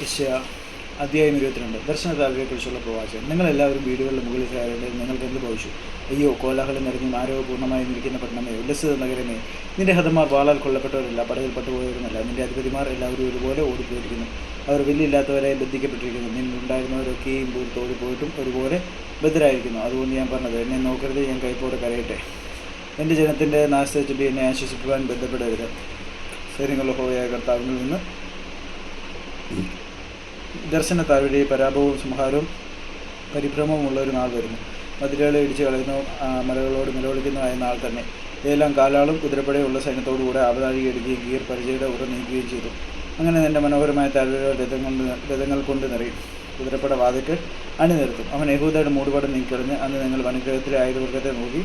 Issue അധ്യായം ഇരുപത്തിരണ്ട്. ദർശന പ്രവാചകം നിങ്ങളെല്ലാവരും വീടുകളുടെ മുകളിൽ കയറേണ്ടത് നിങ്ങൾക്ക് എന്ത് ഭവിച്ചു? അയ്യോ കോലാഹലം നിറഞ്ഞു ആരോഗ്യപൂർണമായി നിൽക്കുന്ന പട്ടണമേ ഉല്ലസിത നഗരമേ. നിന്റെ ഹതമാർ വാളാൽ കൊല്ലപ്പെട്ടവരല്ല പടയിൽ പെട്ടുപോയവരുമല്ല നിന്റെ അധിപതിമാർ എല്ലാവരും ഒരുപോലെ ഓടിപ്പോയിരിക്കുന്നു. അവർ വില്ലില്ലാത്തവരെ ബന്ധിക്കപ്പെട്ടിരിക്കുന്നു. നിന്നുണ്ടായിരുന്നവരൊക്കെയും ദൂരത്ത് ഓടിപ്പോയിട്ടും ഒരുപോലെ ബദ്ധരായിരിക്കുന്നു. അതുകൊണ്ട് ഞാൻ പറഞ്ഞത് എന്നെ നോക്കരുത് ഞാൻ കൈപ്പോടെ കരയട്ടെ. എന്റെ ജനത്തിന്റെ നാശത്തെ എന്നെ ആശ്വസിക്കുവാൻ ബന്ധപ്പെടരുത്. സൈന്യങ്ങളുടെ ഹോയായ കർത്താവിൽ നിന്ന് ദർശന താഴ്വഴി പരാഭവവും സംഹാരവും പരിഭ്രമവും ഉള്ള ഒരു നാൾ വരുന്നു. മതിലുകളെ ഇടിച്ചു കളയുന്നു മലകളോട് നിലവിളിക്കുന്നതായ നാൾ തന്നെ. ഇതെല്ലാം കാലാളും കുതിരപ്പടയുള്ള സൈന്യത്തോടുകൂടെ അവതാഴിക എടുക്കുകയും ഗീർ പരിചയുടെ ഉറ നീക്കുകയും ചെയ്തു. അങ്ങനെ നിന്റെ മനോഹരമായ താഴ്വരകൾ രഥങ്ങൾ രഥങ്ങൾ കൊണ്ട് നിറയും. കുതിരപ്പട വാതിക്ക് അണിനിർത്തും അവൻ യഹൂദയുടെ മൂടുപടം നീക്കിക്കളഞ്ഞ് അന്ന് നിങ്ങൾ വനഗ്രഹത്തിലെ ആയുധവർഗത്തെ നോക്കി.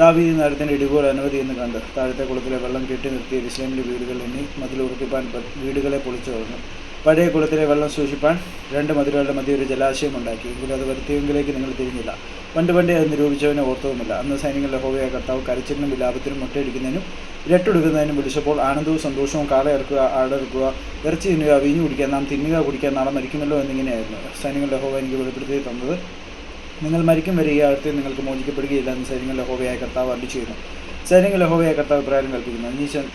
ദാവീദ് നഗരത്തിന്റെ ഇടികോൾ അനവധി എന്ന് കണ്ട്. താഴത്തെ കുളത്തിലെ വെള്ളം കെട്ടി നിർത്തിയ ഇസ്ലാമിന്റെ വീടുകൾ എണ്ണി മതിൽ ഉറപ്പിപ്പാൻ വീടുകളെ പൊളിച്ചു കളഞ്ഞു. പഴയ കുളത്തിലെ വെള്ളം സൂക്ഷിപ്പാൻ രണ്ട് മതിലുകളുടെ മധ്യ ഒരു ജലാശയം ഉണ്ടാക്കി. എങ്കിലും അത് വരുത്തിയെങ്കിലേക്ക് നിങ്ങൾ തിരിഞ്ഞില്ല. പണ്ട് പണ്ടേ അത് നിരൂപിച്ചവനെ ഓർത്തവുമില്ല. അന്ന് സൈനികളുടെ ഹോവയ കർത്താവ് കരച്ചിലിനും വിലാപത്തിനും മുട്ടയടിക്കുന്നതിനും ഇരട്ടെടുക്കുന്നതിനും വിളിച്ചപ്പോൾ ആനന്ദവും സന്തോഷവും കാള ഇറക്കുക ആടിറക്കുക ഇറച്ചി തിന്നുക വീഞ്ഞു കുടിക്കാൻ നാം തിന്നുക കുടിക്കാൻ നാളെ മരിക്കുമല്ലോ എന്നിങ്ങനെയായിരുന്നു. സൈനികളുടെ ഹോവ എനിക്ക് വെളിപ്പെടുത്തി തന്നത്. നിങ്ങൾ മരിക്കും വരെ ഈ ആഴത്തിൽ നിങ്ങൾക്ക് മോചിക്കപ്പെടുകയില്ല എന്ന് സൈനികളുടെ ഹോവയായ കർത്താവ് അടിച്ചു ചെയ്യുന്നു. സൈനികളുടെ ഹോവയായ കർത്താവ് പ്രായം കൽപ്പിക്കുന്നു.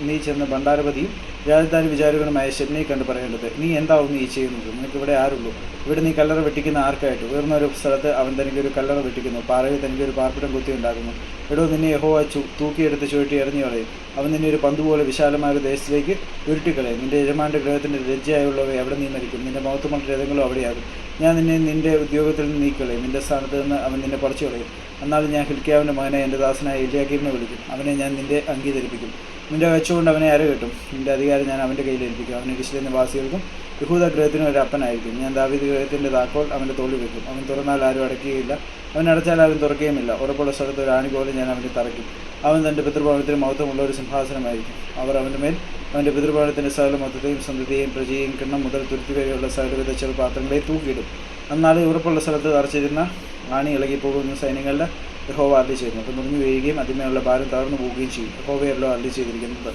നീ ചെന്ന് ഭണ്ഡാരപതിയും രാജധാനി വിചാരകനുമായ ഷെബ്നയെ കണ്ട് പറയേണ്ടത് നീ എന്താവും നീ ചെയ്യുന്നത്? നിനക്ക് ഇവിടെ ആരുള്ളൂ? ഇവിടെ നീ കല്ലറ വെട്ടിക്കുന്ന ആർക്കായിട്ട്? ഉയർന്ന ഒരു സ്ഥലത്ത് അവൻ തനിക്ക് ഒരു കല്ലറ വെട്ടിക്കുന്നു പാറയിൽ തനിക്ക് ഒരു പാർപ്പിടം കുത്തി ഉണ്ടാക്കുന്നു എടോ നിന്നെ യഹോവ ചു തൂക്കിയെടുത്ത് ചുവട്ടി എറിഞ്ഞു കളയും. അവൻ നിന്നെ ഒരു പന്ത് പോലെ വിശാലമായ ഒരു ദേശത്തിലേക്ക് ഉരുട്ടിക്കളയും. നിന്റെ യജമാന്റെ ഗ്രഹത്തിന്റെ ലജ്ജയായുള്ളവയെ എവിടെ നീ മരിക്കും. നിന്റെ മഹത്വമുള്ള രഥങ്ങളും അവിടെയാകും. ഞാൻ നിന്നെ നിന്റെ ഉദ്യോഗത്തിൽ നിന്ന് നീക്കളയും നിന്റെ സ്ഥാനത്ത് നിന്ന് അവൻ നിന്നെ പറിച്ചു കളയും എന്നാൽ ഞാൻ ഹിൽക്കിയാവിന്റെ മകനെ എന്റെ ദാസനായ ഇല്യാക്കീമിനെ വിളിക്കും. അവനെ ഞാൻ നിന്റെ അംഗീകരിപ്പിക്കും. നിന്റെ വെച്ചുകൊണ്ട് അവനെ ആരെ കിട്ടും. നിന്റെ അധികാരം ഞാൻ അവന്റെ കയ്യിൽ ഏൽപ്പിക്കും. അവൻ ഇരിശിലെ നിവാസികൾക്കും യഹൂദ ഗ്രഹത്തിനും ഒരു അപ്പനായിരിക്കും. ഞാൻ ദാവീദ് ഗ്രഹത്തിന്റെ താക്കോൽ അവന്റെ തോളിൽ വെക്കും. അവൻ തുറന്നാൽ ആരും അടയ്ക്കുകയില്ല. അവൻ അടച്ചാൽ ആരും തുറക്കുകയുമില്ല. ഉറപ്പുള്ള സ്ഥലത്ത് ഒരു ആണി പോലെ ഞാൻ അവനെ തറയ്ക്കും. അവൻ തന്റെ പിതൃഭവനത്തിന് മഹത്വമുള്ള ഒരു സിംഹാസനമായിരിക്കും. അവർ അവന്റെ മേൽ അവന്റെ പിതൃഭവനത്തിന്റെ സകല മൊത്തത്തെയും സന്തതിയെയും പ്രജയെയും കിണ്ണം മുതൽ തുരുത്തി വരെയുള്ള സകലവിധ ചെറുപാത്രങ്ങളെ തൂക്കിയിടും. അന്നാളെ ഉറപ്പുള്ള സ്ഥലത്ത് തറച്ചിരുന്ന ആണി ഇളകിപ്പോകുന്ന സൈന്യങ്ങളുടെ യഹോവ അർഡി ചെയ്യുന്നു അപ്പം മുറിഞ്ഞു വീഴുകയും അതിന്മേലുള്ള ഭാരം തകർന്നു പോവുകയും ചെയ്യും. യഹോവയല്ലോ അർഡി ചെയ്തിരിക്കുന്നത്